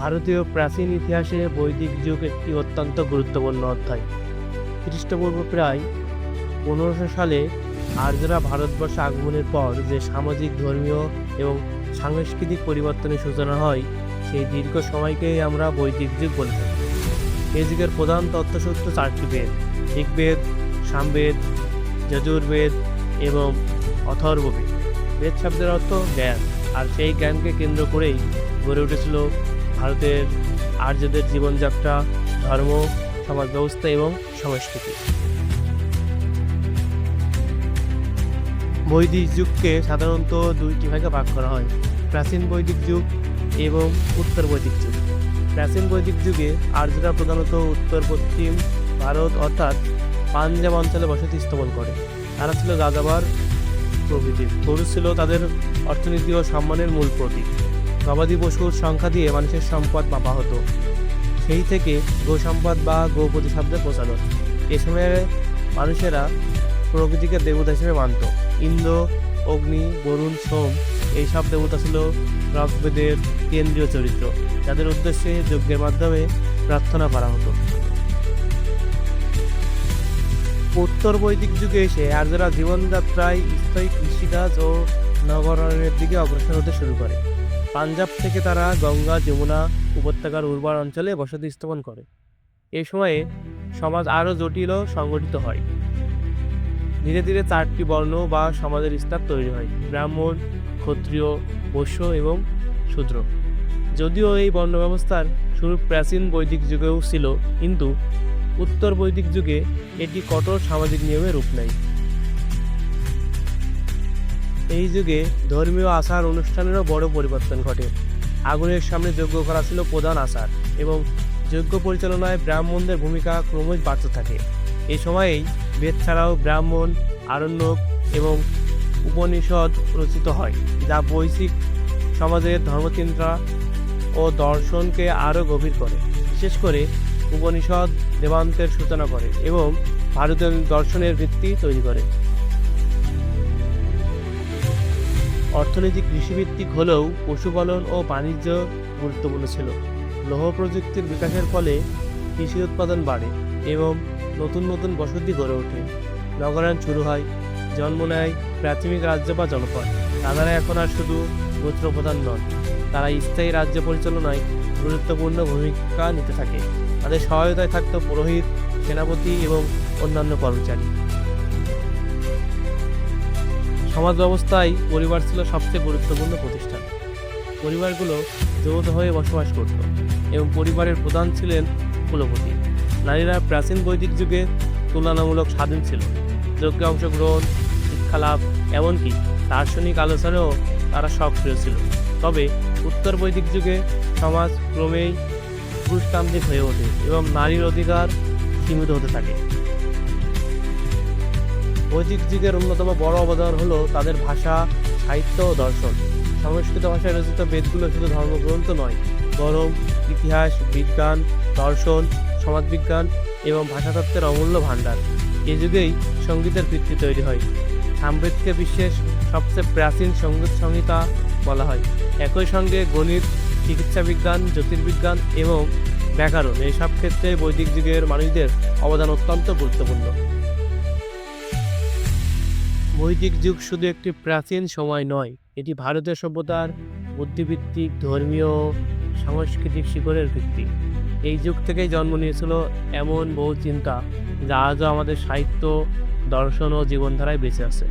ভারতীয় প্রাচীন ইতিহাসে বৈদিক যুগ একটি অত্যন্ত গুরুত্বপূর্ণ অধ্যায়। খ্রিস্টপূর্ব প্রায় পনেরোশো সালে আর্যরা ভারতবর্ষে আগমনের পর যে সামাজিক, ধর্মীয় এবং সাংস্কৃতিক পরিবর্তনের সূচনা হয়, সেই দীর্ঘ সময়কেই আমরা বৈদিক যুগ বলে থাকি। এই যুগের প্রধান তত্ত্বসূত্র চারটি বেদ, ঋগ্বেদ, সামবেদ, যজুর্বেদ এবং অথর্ববেদ। বেদ শব্দের অর্থ জ্ঞান, আর সেই জ্ঞানকে কেন্দ্র করেই গড়ে উঠেছিল ভারতের আর্যদের জীবনযাত্রা, ধর্ম সমাজ ব্যবস্থা এবং সংস্কৃতি। বৈদিক যুগকে সাধারণত দুইটি ভাগে ভাগ করা হয়, প্রাচীন বৈদিক যুগ এবং উত্তর বৈদিক যুগ। প্রাচীন বৈদিক যুগে আর্যরা প্রধানত উত্তর, পশ্চিম ভারত অর্থাৎ পাঞ্জাব অঞ্চলে বসতি স্থাপন করে। তারা ছিল যাযাবার প্রভৃতি। গরু ছিল তাদের অর্থনীতি ও সম্মানের মূল প্রতীক। গবাদি পশুর সংখ্যা দিয়ে মানুষের সম্পদ মাপা হতো। সেই থেকে গো সম্পদ বা গোপতি শব্দের প্রচলন এ সময়ে মানুষেরা প্রকৃতিকে দেবতা হিসেবে মানত। ইন্দ্র, অগ্নি, বরুণ, সোম এইসব দেবতা ছিল ঋগ্বেদের কেন্দ্রীয় চরিত্র। যাদের উদ্দেশ্যে যজ্ঞের মাধ্যমে প্রার্থনা করা হতো। উত্তর বৈদিক যুগে এসে আর্যরা জীবনযাত্রায় স্থায়ী কৃষিকাজ ও নগরায়নের দিকে অগ্রসর হতে শুরু করে। পাঞ্জাব থেকে তারা গঙ্গা, যমুনা উপত্যকার উর্বর অঞ্চলে বসতি স্থাপন করে। এই সময়ে সমাজ আরও জটিল ও সংগঠিত হয়। ধীরে ধীরে চারটি বর্ণ বা সমাজের স্তর তৈরি হয়, ব্রাহ্মণ, ক্ষত্রিয়, বৈশ্য এবং শূদ্র। যদিও এই বর্ণ ব্যবস্থার শুরু প্রাচীন বৈদিক যুগেও ছিল, কিন্তু উত্তর বৈদিক যুগে এটি কঠোর সামাজিক নিয়মে রূপ নেয়। এই যুগে ধর্মীয় আচার অনুষ্ঠানেরও বড় পরিবর্তন ঘটে। আগুনের সামনে যজ্ঞ করা ছিল প্রধান আচার এবং যজ্ঞ পরিচালনায় ব্রাহ্মণদের ভূমিকা ক্রমশ বাড়তে থাকে। এই সময়েই বেদ ছাড়াও ব্রাহ্মণ, আরণ্যক এবং উপনিষদ রচিত হয়, যা বৈশ্বিক সমাজের ধর্মচিন্তা ও দর্শনকে আরও গভীর করে। বিশেষ করে উপনিষদ দেবান্তের সূচনা করে এবং ভারতীয় দর্শনের ভিত্তি তৈরি করে। অর্থনীতি কৃষিভিত্তিক হলেও পশুপালন ও বাণিজ্য গুরুত্বপূর্ণ ছিল। লৌহ প্রযুক্তির বিকাশের ফলে কৃষি উৎপাদন বাড়ে এবং নতুন নতুন বসতি গড়ে ওঠে। নগরায়ণ শুরু হয়, জন্ম নেয় প্রাথমিক রাজ্য বা জনপদ। তারা এখন আর শুধু গোত্র প্রধান নন, তারা স্থায়ী রাজ্য পরিচালনায় গুরুত্বপূর্ণ ভূমিকা নিতে থাকে। তাদের সহায়তায় থাকতো পুরোহিত, সেনাপতি এবং অন্যান্য কর্মচারী। সমাজ ব্যবস্থায় পরিবার ছিল সবচেয়ে গুরুত্বপূর্ণ প্রতিষ্ঠান। পরিবারগুলো যৌথ হয়ে বসবাস করত এবং পরিবারের প্রধান ছিলেন কুলপতি। নারীরা প্রাচীন বৈদিক যুগে তুলনামূলক স্বাধীন ছিল। যজ্ঞে অংশগ্রহণ, শিক্ষালাভ, এমনকি দার্শনিক আলোচনায়ও তারা সক্রিয় ছিল। তবে উত্তর বৈদিক যুগে সমাজ ক্রমেই পুরুষতান্ত্রিক হয়ে ওঠে এবং নারীর অধিকার সীমিত হতে থাকে। বৈদিক যুগের অন্যতম বড় অবদান হলো তাদের ভাষা, সাহিত্য ও দর্শন। সংস্কৃত ভাষায় রচিত বেদগুলো শুধু ধর্মগ্রন্থ নয়, বরং ইতিহাস, বিজ্ঞান, দর্শন, সমাজবিজ্ঞান এবং ভাষাতত্ত্বের অমূল্য ভাণ্ডার। এ যুগেই সঙ্গীতের ভিত্তি তৈরি হয়। সামবেদকে বিশ্বের সবচেয়ে প্রাচীন সংগীত সংহিতা বলা হয়। একই সঙ্গে গণিত, চিকিৎসা বিজ্ঞান, জ্যোতির্বিজ্ঞান এবং ব্যাকরণ এই সব ক্ষেত্রে বৈদিক যুগের মানুষদের অবদান অত্যন্ত গুরুত্বপূর্ণ। বৈদিক যুগ শুধু একটি প্রাচীন সময় নয়, এটি ভারতের সভ্যতার বুদ্ধিভিত্তিক ধর্মীয়, সাংস্কৃতিক শিখরের ভিত্তি। এই যুগ থেকেই জন্ম নিয়েছিল এমন বহু চিন্তা যা আজও আমাদের সাহিত্য, দর্শন ও জীবনধারায় বেঁচে আছে।